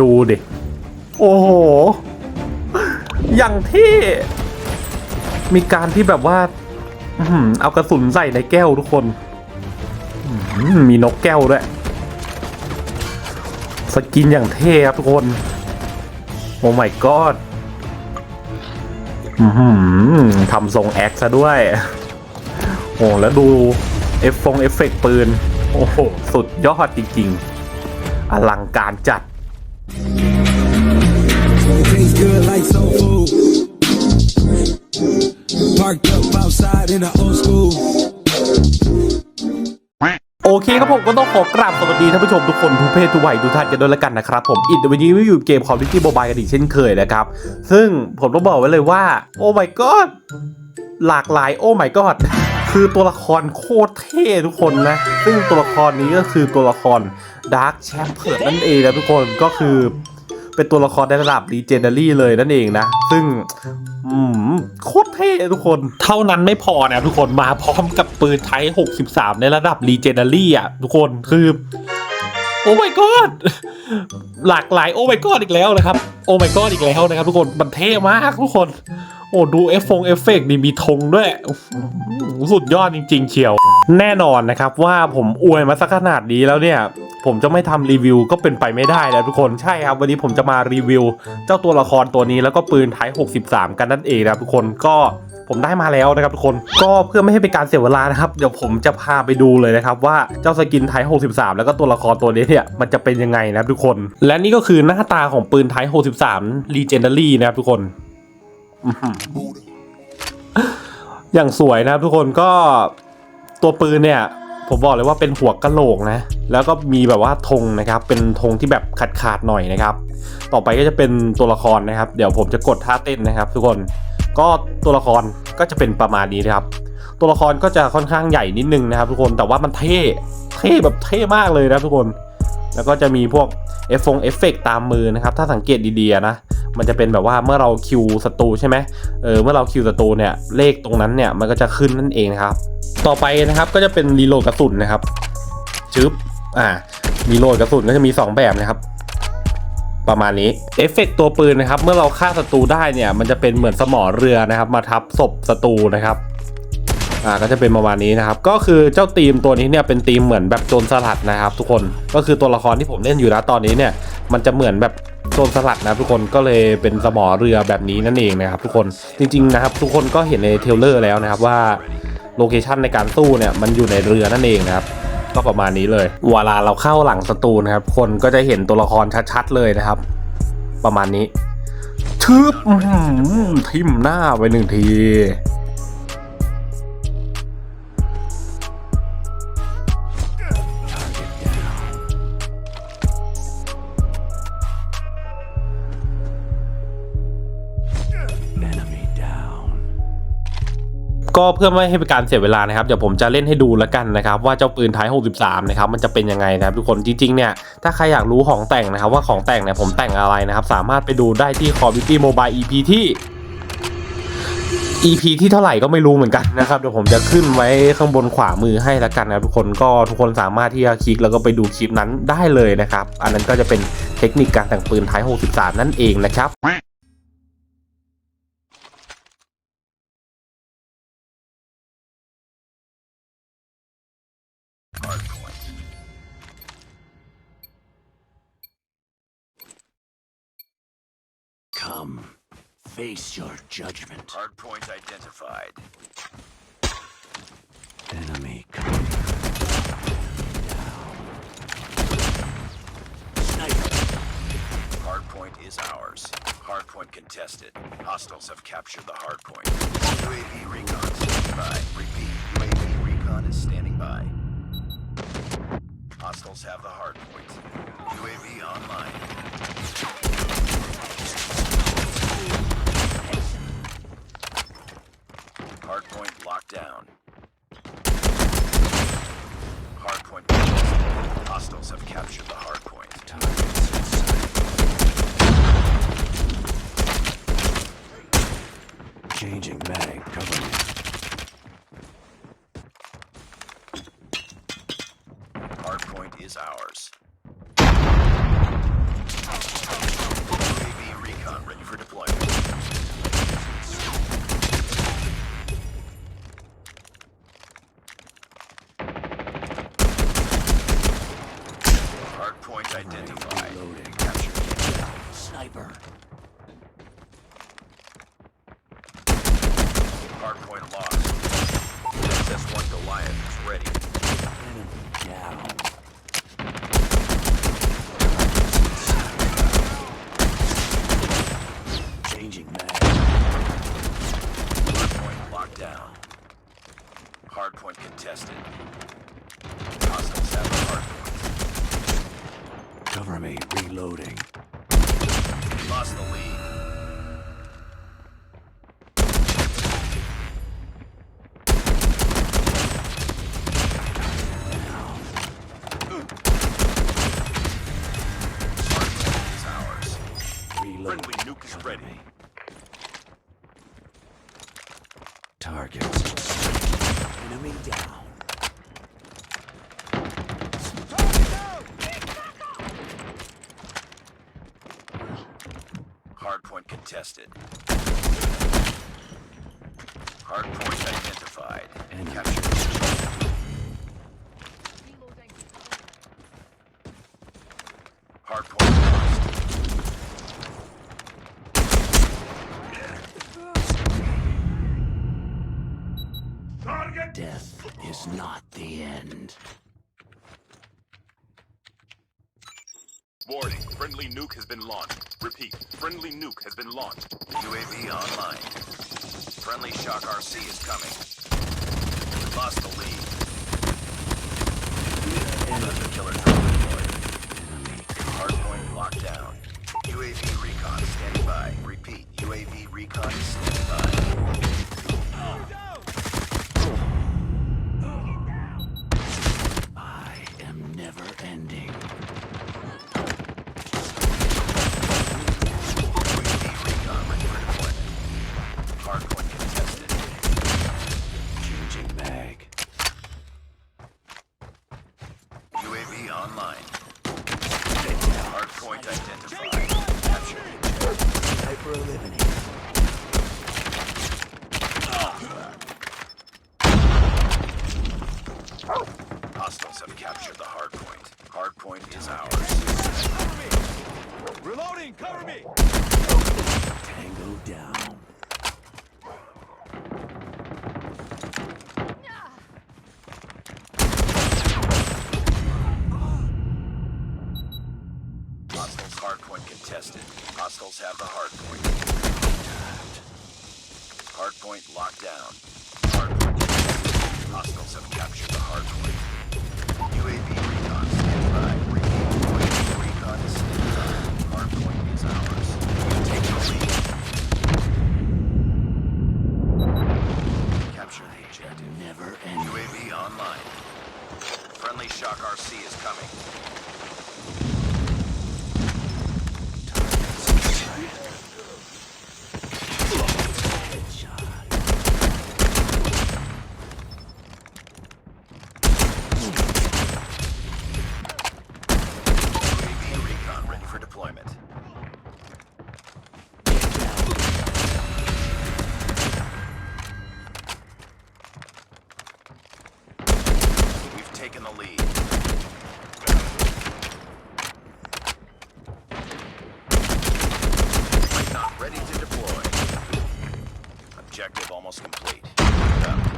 ดูดิ โอ้โห อย่างที่มีการที่แบบว่าอเอากระสุนใส่ในแก้วทุกคนมีนกแก้วด้วย สกินอย่างเท่ครับทุกคน โอ้ my god อื้อหือทำทรงแอคซะด้วย โอ้แล้วดูเอฟฟงเอฟเฟกต์ปืน โอ้โห สุดยอดจริงๆ อลังการจัด โอเคครับผมก็ต้องขอกราบสวัสดีท่านผู้ชมทุกคนทุกเพศทุกวัยทุกท่านกันด้วยล้วกันนะครับผมอิดวันนี้ไม่อยู่เกมคอมพิวเตอร์โมบายกันอีกเช่นเคยนะครับ ซึ่งผมต้องบอกไว้เลยว่า โอ้ my god หลากหลายโอ้ my god คือตัวละครโคตรเท่ทุกคนนะ ซึ่งตัวละครนี้ก็คือตัวละคร Dark Champion นั่นเองนะทุกคนก็คือเป็นตัวละครในระดับรีเจนเดอรี่เลยนั่นเองนะ ซึ่งโคตรเท่ทุกคน เท่านั้นไม่พอนะทุกคนมาพร้อมกับปืนไทย 63 ในระดับรีเจนเนอรี่อะทุกคนคือ อ้ my god หลากหลายโอ้ my god อีกแล้วนะครับโอ้ my god อีกแล้วนะครับทุกคนมันเท่มากทุกคน โอ้ดูเอฟฟงเอฟเฟกนี่มีธงด้วย สุดยอดจริง ๆ เชียว แน่นอนนะครับว่าผมอวยมาสักขนาดนี้แล้วเนี่ย ผมจะไม่ทำรีวิวก็เป็นไปไม่ได้แล้วทุกคนใช่ครับ วันนี้ผมจะมารีวิว เจ้าตัวละครตัวนี้แล้วก็ปืนไทย63 กันนั่นเองนะทุกคนก็ ผมได้มาแล้วนะครับทุกคนก็เพื่อไม่ให้เป็นการเสียเวลานะครับ เดี๋ยวผมจะพาไปดูเลยนะครับว่าเจ้าสกินไทย63 แล้วก็ตัวละครตัวนี้เนี่ยมันจะเป็นยังไงนะครับทุกคน และนี่ก็คือหน้าตาของปืนไทย63 Legendary นะครับทุกคนอย่างสวยนะครับทุกคนก็ตัวปืนเนี่ย ผมบอกเลยว่าเป็นหัวกะโหลกนะ แล้วก็มีแบบว่าธงนะครับ เป็นธงที่แบบขาดขาดๆหน่อยนะครับ ต่อไปก็จะเป็นตัวละครนะครับ เดี๋ยวผมจะกดท่าเต้นนะครับ ทุกคน ก็ตัวละครก็จะเป็นประมาณนี้นะครับ ตัวละครก็จะค่อนข้างใหญ่นิดนึงนะครับ ทุกคนแต่ว่ามันเท่เท่แบบเท่มากเลยนะทุกคน แล้วก็จะมีพวกเอฟฟงเอฟเฟกตามมือนะครับ ถ้าสังเกตดีๆนะมันจะเป็นแบบว่าเมื่อเราคิวศัตรูใช่ไหมเออเมื่อเราคิวศัตรูเนี่ยเลขตรงนั้นเนี่ยมันก็จะขึ้นนั่นเองนะครับ ต่อไปนะครับก็จะเป็นรีโหลดกระสุนนะครับชึบอ่ารีโหลดกระสุนก็จะมี 2 แบบนะครับ ประมาณนี้เอฟเฟกต์ตัวปืนนะครับเมื่อเราฆ่าศัตรูได้เนี่ยมันจะเป็นเหมือนสมอเรือนะครับ มาทับศพศัตรูนะครับอ่าก็จะเป็นประมาณนี้นะครับก็คือเจ้าทีมตัวนี้เนี่ยเป็นทีมเหมือนแบบโจรสลัดนะครับ ทุกคนก็คือตัวละครที่ผมเล่นอยู่นะตอนนี้เนี่ยมันจะเหมือนแบบโจรสลัดนะทุกคนก็เลยเป็นสมอเรือแบบนี้นั่นเองนะครับ ทุกคนจริงๆนะครับ ทุกคนก็เห็นในเทเลอร์แล้วนะครับว่าโลเคชันในการสู้เนี่ยมันอยู่ในเรือนั่นเองนะครับ ก็ประมาณนี้เลยเวลาเราเข้าหลังสตูนะครับ คนก็จะเห็นตัวละครชัดๆเลยนะครับ ประมาณนี้ชืบอื้อหือทิ่มหน้าไปหนึ่งที ก็เพื่อไม่ให้เป็นการเสียเวลานะครับเดี๋ยวผมจะเล่นให้ดูแล้วกันนะครับว่าเจ้าปืนไทย63นะครับมันจะเป็นยังไงนะครับทุกคนจริงๆเนี่ยถ้าใครอยากรู้ของแต่งนะครับว่าของแต่งเนี่ยผมแต่งอะไรนะครับสามารถไปดูได้ที่ Call of Duty Mobile EP ที่ EP ที่เท่าไหร่ก็ไม่รู้เหมือนกันนะครับเดี๋ยวผมจะขึ้นไว้ข้างบนขวามือให้แล้วกันนะทุกคนก็ทุกคนสามารถที่จะคลิกแล้วก็ไปดูคลิปนั้นได้เลยนะครับ อันนั้นก็จะเป็นเทคนิคการแต่งปืนไทย63 นั่นเองนะครับ face your judgment. Hardpoint identified. Enemy coming. Sniper. Hardpoint is ours. Hardpoint contested. Hostiles have captured the hardpoint. UAV recon standing by. Repeat, UAV recon is standing by. Hostiles have the hardpoint. UAV online. Hardpoint locked down. Hardpoint contested. Hostiles have captured the hardpoint. Targets in sight. Changing mag, cover me. Hardpoint is ours. Hardpoint identified. Reloading. Capture Kilo. Sniper. Hardpoint lost. SS-1 Goliath is ready. Enemy down. Changing mag. Hardpoint locked down. Hardpoint contested. Hostiles have hardpoint. Cover me. Reloading. Lost the lead. Hardpoint contested. Hardpoint identified. Enemy. Captured. Hardpoint lost. Death is not the end. Warning, friendly nuke has been launched. Repeat, friendly nuke has been launched. UAV online. Friendly Shock RC is coming. for a living here. Hostiles have captured the hard point. Is ours. Cover me! Reloading! Cover me! Tango down. Hostiles hard contested. Hostiles have the hard. Hardpoint locked down. Objective almost complete.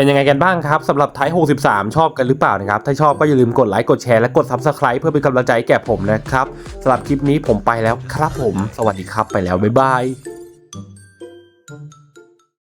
เป็นยังไงกันบ้างครับสำหรับไทย63 ชอบกันหรือเปล่านะครับ ถ้าชอบก็อย่าลืมกดไลค์กดแชร์และกด Subscribe เพื่อเป็นกำลังใจแก่ผมนะครับสำหรับคลิปนี้ผมไปแล้วครับผม สวัสดีครับไปแล้ว บ๊ายบาย